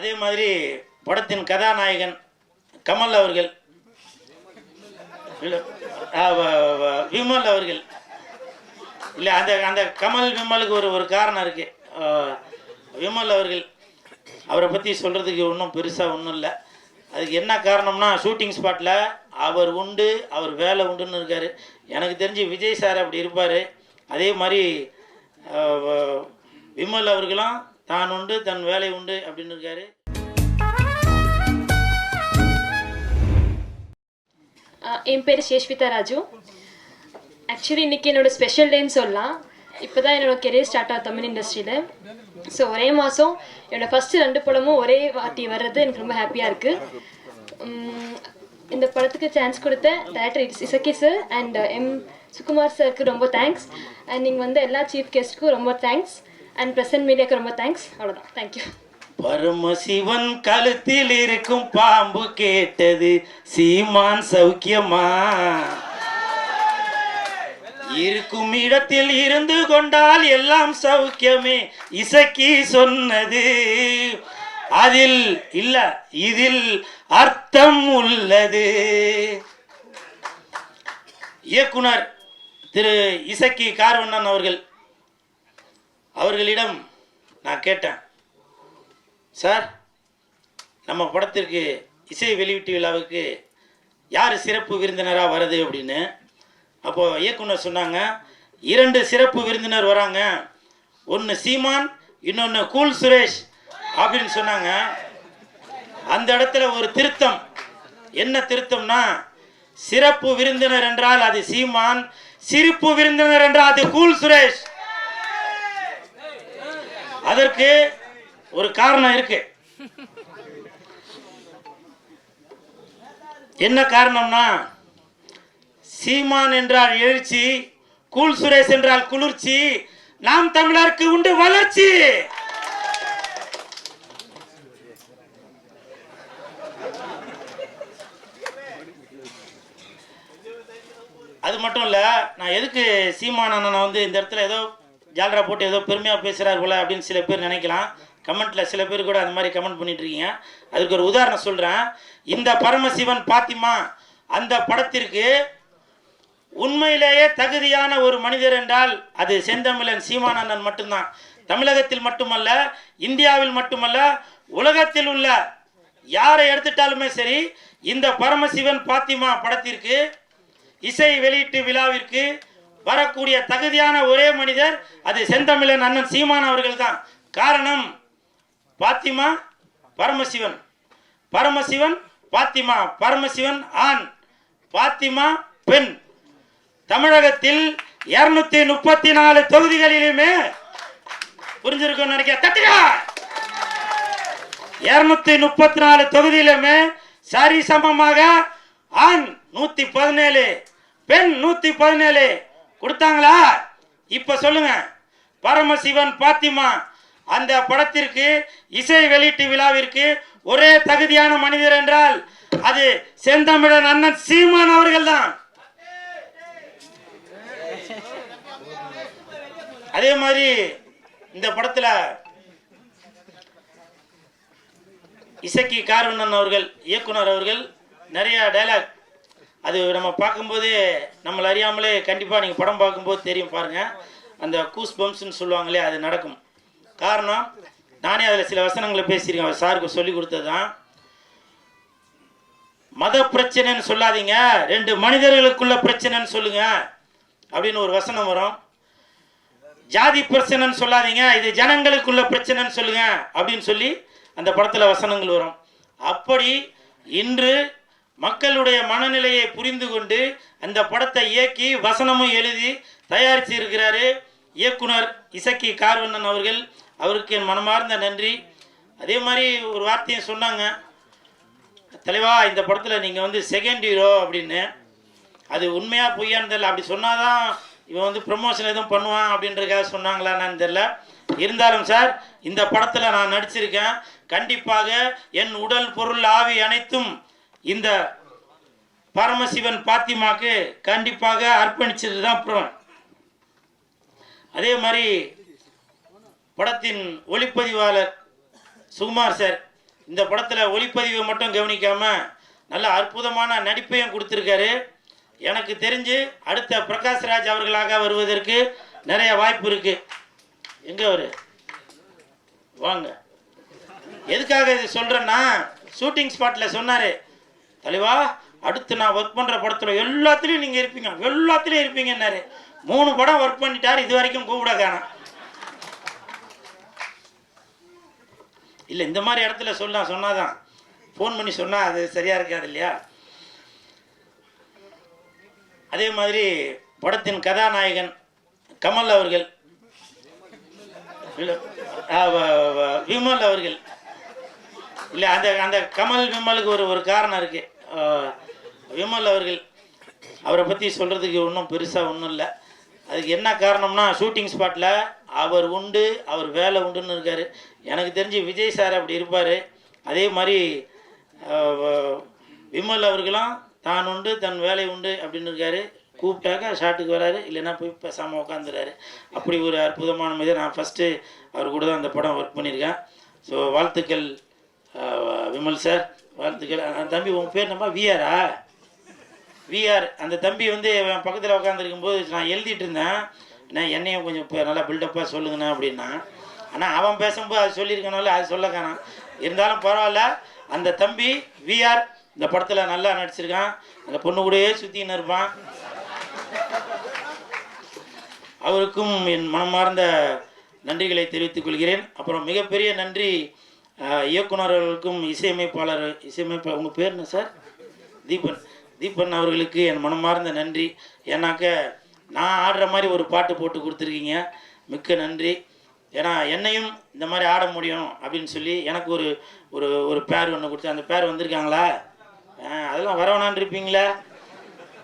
அதே மாதிரி படத்தின் கதாநாயகன் கமல் அவர்கள். விமல் அவர்கள். இல்லை அந்த அந்த கமல் விமலுக்கு ஒரு ஒரு காரணம் இருக்கு. விமல் அவர்கள் அவரை பற்றி சொல்கிறதுக்கு ஒன்றும் பெருசாக ஒன்றும் இல்லை. அதுக்கு என்ன காரணம்னா ஷூட்டிங் ஸ்பாட்டில் அவர் உண்டு அவர் வேலை உண்டுன்னு இருக்கார். எனக்கு தெரிஞ்சு விஜய் சார் அப்படி இருப்பார். அதே மாதிரி விமல் அவர்களும் தான் உண்டு தன் வேலை உண்டு அப்படின்னு இருக்காரு. என் பேர் சேஷ்விதா ராஜு. ஆக்சுவலி இன்றைக்கி என்னோடய ஸ்பெஷல் டேன்னு சொல்லலாம். இப்போ தான் என்னோடய கெரியர் ஸ்டார்ட் ஆகும் தமிழ் இண்டஸ்ட்ரியில் ஸோ ஒரே மாதம் என்னோடய ஃபஸ்ட்டு ரெண்டு படமும் ஒரே வாட்டி வர்றது எனக்கு ரொம்ப ஹாப்பியாக இருக்குது இந்த படத்துக்கு சான்ஸ் கொடுத்த director Isakki sir and M Sukumar சாருக்கு ரொம்ப தேங்க்ஸ் அண்ட் நீங்கள் வந்து எல்லா சீஃப் கெஸ்ட்டுக்கும் ரொம்ப தேங்க்ஸ் அண்ட் பிரசன்ட் மீடியாக்கு ரொம்ப தேங்க்ஸ் அவ்வளோதான் தேங்க்யூ பரமசிவன் கழுத்தில் இருக்கும் பாம்பு கேட்டது சீமான் சௌக்கியமா? இருக்கும் இடத்தில் இருந்து கொண்டால் எல்லாம் சௌக்கியமே இசக்கி சொன்னது. அதில் இல்ல இதில் அர்த்தம் உள்ளது. இயக்குனர் திரு இசக்கி கார்வண்ணன் அவர்கள் அவர்களிடம் நான் கேட்டேன் சார் நம்ம படத்திற்கு இசை வெளியீட்டு விழாவுக்கு யார் சிறப்பு விருந்தினராக வருது அப்படின்னு. அப்போது இயக்குனர் சொன்னாங்க இரண்டு சிறப்பு விருந்தினர் வராங்க. ஒன்று சீமான் இன்னொன்று கூல் சுரேஷ். அப்படின்னு சொன்னாங்க. அந்த இடத்துல ஒரு திருத்தம். என்ன திருத்தம்னா சிறப்பு விருந்தினர் என்றால் அது சீமான் சிரிப்பு விருந்தினர் என்றால் அது கூல் சுரேஷ். அதற்கு ஒரு காரணம் இருக்கு. என்ன காரணம்னா சீமான் என்றால் எழுச்சி கூல் சுரேஷ் என்றால் குளிர்ச்சி நாம் தமிழருக்கு உண்டு வளர்ச்சி. அது மட்டும் இல்லை நான் எதுக்கு சீமான் அண்ணனை வந்து இந்த இடத்துல ஏதோ ஜாலரா போட்டு ஏதோ பெருமையாக பேசுகிறார் போல அப்படின்னு சில பேர் நினைக்கலாம். கமெண்ட்டில் சில பேர் கூட அந்த மாதிரி கமெண்ட் பண்ணிட்டுருக்கீங்க. அதுக்கு ஒரு உதாரணம் சொல்கிறேன் இந்த பரமசிவன் பாத்திமா அந்த படத்திற்கு உண்மையிலேயே தகுதியான ஒரு மனிதர் என்றால் அது செந்தமிழன் சீமானந்தன் மட்டும்தான். தமிழகத்தில் மட்டுமல்ல இந்தியாவில் மட்டுமல்ல உலகத்தில் உள்ள யாரை எடுத்துட்டாலுமே சரி இந்த பரமசிவன் பாத்திமா படத்திற்கு இசை வெளியீட்டு விழாவிற்கு வரக்கூடிய தகுதியான ஒரே மனிதர் அது செந்தமிழன் அண்ணன் சீமான் அவர்கள் தான் காரணம் பாத்திமா பரமசிவன். பரமசிவன் பாத்திமா பரமசிவன் ஆண் பாத்திமா பெண். தமிழகத்தில் இருநூத்தி முப்பத்தி நாலு தொகுதிகளிலுமே புரிஞ்சிருக்கும் நினைக்க தட்டுங்க இருநூத்தி முப்பத்தி நாலு தொகுதியிலுமே சரி சமமாக ஆண் நூத்தி பதினேழு பெண் நூத்தி பதினேழு கொடுத்தாங்களா? இப்ப சொல்லுங்க. பரமசிவன் பாத்திமா அந்த படத்திற்கு இசை வெளியீட்டு விழாவிற்கு ஒரே தகுதியான மனிதர் என்றால் அது செந்தமிழன் அண்ணன் சீமான் அவர்கள் தான் அதே மாதிரி இந்த படத்துல இசக்கி கார்வண்ணன் அவர்கள் இயக்குனர் அவர்கள் நிறைய டைலாக் அது நம்ம பார்க்கும்போதே நம்மளை அறியாமலே கண்டிப்பாக நீங்கள் படம் பார்க்கும்போது தெரியும் பாருங்கள் அந்த கூஸ் பம்ப்ஸ்னு சொல்லுவாங்களே அது நடக்கும். காரணம் நானே அதில் சில வசனங்களை பேசியிருக்கேன். சாருக்கு சொல்லி கொடுத்தது தான் மத பிரச்சனைன்னு சொல்லாதீங்க. ரெண்டு மனிதர்களுக்குள்ள பிரச்சனைன்னு சொல்லுங்க. அப்படின்னு ஒரு வசனம் வரும். ஜாதி பிரச்சனைன்னு சொல்லாதீங்க. இது ஜனங்களுக்குள்ள பிரச்சனைன்னு சொல்லுங்க. அப்படின்னு சொல்லி அந்த படத்தில் வசனங்கள் வரும். அப்படி இன்று மக்களுடைய மனநிலையை புரிந்து கொண்டு அந்த படத்தை இயக்கி வசனமும் எழுதி தயாரித்து இருக்கிறாரு இயக்குனர் இசக்கி கார்வண்ணன் அவர்கள். அவருக்கு என் மனமார்ந்த நன்றி. அதே மாதிரி ஒரு வார்த்தையும் சொன்னாங்க. தலைவா இந்த படத்தில் நீங்கள் வந்து செகண்ட் ஹீரோ அப்படின்னு. அது உண்மையாக பொய்யான்னு தெரியல. அப்படி சொன்னாதான் இவன் வந்து ப்ரமோஷன் எதுவும் பண்ணுவான் அப்படின்றதுக்காக சொன்னாங்களான்னு தெரில இருந்தாலும் சார் இந்த படத்தில் நான் நடிச்சிருக்கேன். கண்டிப்பாக என் உடல் பொருள் ஆவி அனைத்தும் இந்த பரமசிவன் பாத்திமாக்கு கண்டிப்பாக அர்ப்பணிச்சது தான் புறம் அதே மாதிரி படத்தின் ஒளிப்பதிவாளர் சுகுமார் சார் இந்த படத்தில் ஒளிப்பதிவை மட்டும் கவனிக்காமல் நல்ல அற்புதமான நடிப்பையும் கொடுத்துருக்காரு. எனக்கு தெரிஞ்சு அடுத்த பிரகாஷ்ராஜ் அவர்களாக வருவதற்கு நிறைய வாய்ப்பு இருக்கு. எங்க அவரு? வாங்க. எதுக்காக இது சொல்றேன்னா ஷூட்டிங் ஸ்பாட்ல சொன்னாரு. தலைவா அடுத்து நான் ஒர்க் பண்ற படத்துல எல்லாத்துலயும் நீங்க இருப்பீங்க. எல்லாத்துலயும் இருப்பீங்கன்னாரு மூணு படம் ஒர்க் பண்ணிட்டாரு இது வரைக்கும் கூப்பிட காணும் இல்லை இந்த மாதிரி இடத்துல சொல்ல சொன்னாதான். ஃபோன் பண்ணி சொன்னால் அது சரியாக இருக்காது இல்லையா? அதே மாதிரி படத்தின் கதாநாயகன் கமல் அவர்கள். விமல் அவர்கள். இல்லை அந்த அந்த கமல் விமலுக்கு ஒரு ஒரு காரணம் இருக்கு. விமல் அவர்கள் அவரை பற்றி சொல்கிறதுக்கு ஒன்றும் பெருசாக ஒன்றும் இல்லை. அதுக்கு என்ன காரணம்னா ஷூட்டிங் ஸ்பாட்டில் அவர் உண்டு அவர் வேலை உண்டுன்னு இருக்கார். எனக்கு தெரிஞ்சு விஜய் சார் அப்படி இருப்பார். அதே மாதிரி விமல் அவர்களும் தான் உண்டு தன் வேலை உண்டு அப்படின்னு இருக்காரு. கூப்பிட்டாக்கா ஷாட்டுக்கு வராரு இல்லைன்னா போய் பேசாமல் உட்காந்துறாரு அப்படி ஒரு அற்புதமான மீது நான் ஃபஸ்ட்டு அவர் கூட தான் அந்த படம் ஒர்க் பண்ணியிருக்கேன். ஸோ வாழ்த்துக்கள். விமல் சார் வாழ்த்துக்கள். தம்பி உன் பேர் நம்ம விஆரா விஆர் அந்த தம்பி வந்து என் பக்கத்தில் உட்காந்துருக்கும் போது நான் எழுதிட்டு இருந்தேன். நான் என்னையும் கொஞ்சம் நல்லா பில்டப்பாக சொல்லுங்கண்ணா அப்படின்னா. ஆனால் அவன் பேசும்போது அது சொல்லியிருக்கனால அது சொல்ல இருந்தாலும் பரவாயில்ல அந்த தம்பி விஆர் இந்த படத்தில் நல்லா நடிச்சிருக்கான். அந்த பொண்ணு கூடயே சுற்றின்னு இருப்பான். அவருக்கும் என் மனமார்ந்த நன்றிகளை தெரிவித்துக் கொள்கிறேன். அப்புறம் மிகப்பெரிய நன்றி இயக்குநர்களுக்கும் இசையமைப்பாளர் இசையமைப்பாளர் உங்கள் பேர் என்ன சார்? தீபன். தீபன் அவர்களுக்கு என் மனமார்ந்த நன்றி. ஏன்னாக்க நான் ஆடுற மாதிரி ஒரு பாட்டு போட்டு கொடுத்துருக்கீங்க. மிக்க நன்றி. ஏன்னா என்னையும் இந்த மாதிரி ஆட முடியும் அப்படின்னு சொல்லி எனக்கு ஒரு ஒரு ஒரு பேர் ஒன்று கொடுத்து அந்த பேர் வந்திருக்காங்களா? அதெல்லாம் வரவேணான் இருப்பீங்களா.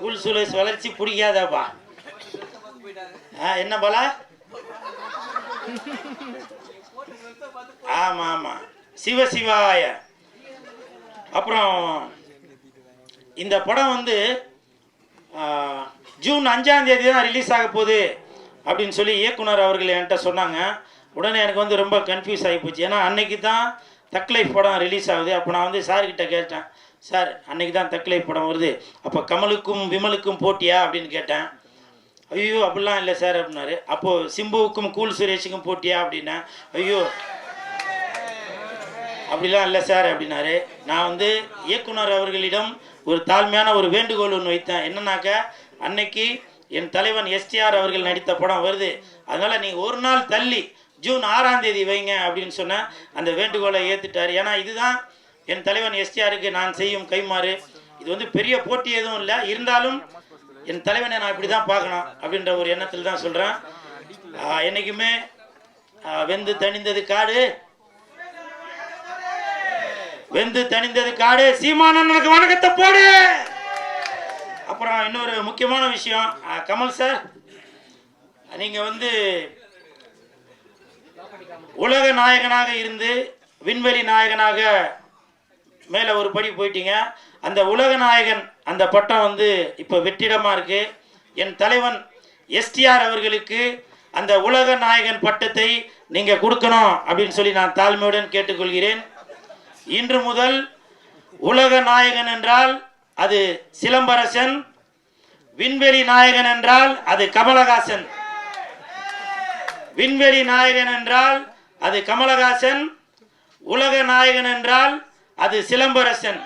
கூல் சூழல் வளர்ச்சி பிடிக்காதாப்பா. ஆ என்ன பாலா? ஆமாம் ஆமாம் சிவசிவாய அப்புறம் இந்த படம் வந்து ஜூன் அஞ்சாம் தேதி தான் ரிலீஸ் ஆக போகுது அப்படின்னு சொல்லி இயக்குனர் அவர்கள் என்கிட்ட சொன்னாங்க. உடனே எனக்கு வந்து ரொம்ப கன்ஃபியூஸ் ஆகி போச்சு. ஏன்னா அன்னைக்கு தான் தக்லைஃப் படம் ரிலீஸ் ஆகுது. அப்போ நான் வந்து சார்கிட்ட கேட்டேன். சார் அன்னைக்கு தான் தக்லைஃப் படம் வருது. அப்போ கமலுக்கும் விமலுக்கும் போட்டியா? அப்படின்னு கேட்டேன். ஐயோ அப்படிலாம் இல்லை சார் அப்படின்னாரு. அப்போது சிம்புவுக்கும் கூல் சுரேஷுக்கும் போட்டியா? அப்படின்னேன். ஐயோ அப்படிலாம் இல்லை சார் அப்படின்னாரு. நான் வந்து இயக்குனர் அவர்களிடம் ஒரு தாழ்மையான ஒரு வேண்டுகோள் ஒன்று வைத்தேன். என்னன்னாக்க அன்னைக்கு என் தலைவன் எஸ்டிஆர் அவர்கள் நடித்த படம் வருது. அதனால் நீங்கள் ஒரு நாள் தள்ளி ஜூன் ஆறாம் தேதி வைங்க அப்படின்னு சொன்னேன் அந்த வேண்டுகோளை ஏற்றுட்டார் ஏன்னா இதுதான் என் தலைவன் எஸ்டிஆருக்கு நான் செய்யும் கைமாறு இது வந்து பெரிய போட்டி எதுவும் இல்லை. இருந்தாலும் என் தலைவனை நான் இப்படி தான் பார்க்கணும் அப்படின்ற ஒரு எண்ணத்தில் தான் சொல்கிறேன் என்றைக்குமே வெந்து தணிந்தது காடு. வெந்து தணிந்தது காடு. சீமானனுக்கு வணக்கத்தை போடு. அப்புறம் இன்னொரு முக்கியமான விஷயம். கமல் சார் நீங்க வந்து உலக நாயகனாக இருந்து விண்வெளி நாயகனாக மேலே ஒரு படி போயிட்டீங்க. அந்த உலக நாயகன் அந்த பட்டம் வந்து இப்போ வெற்றிடமா இருக்கு. என் தலைவன் எஸ்டிஆர் அவர்களுக்கு அந்த உலக நாயகன் பட்டத்தை நீங்க கொடுக்கணும் அப்படின்னு சொல்லி நான் தாழ்மையுடன் கேட்டுக்கொள்கிறேன். இன்று முதல் உலக நாயகன் என்றால் அது சிலம்பரசன் விண்வெளி நாயகன் என்றால் அது கமலஹாசன். விண்வெளி நாயகன் என்றால் அது கமலஹாசன் உலக நாயகன் என்றால் அது சிலம்பரசன்.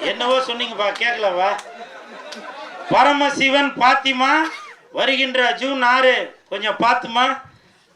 என்னவோ சொன்னீங்கப்பா கேட்கலவா பரமசிவன் பாத்திமா வருகின்ற ஜூன் ஆறு கொஞ்சம் பார்த்துமா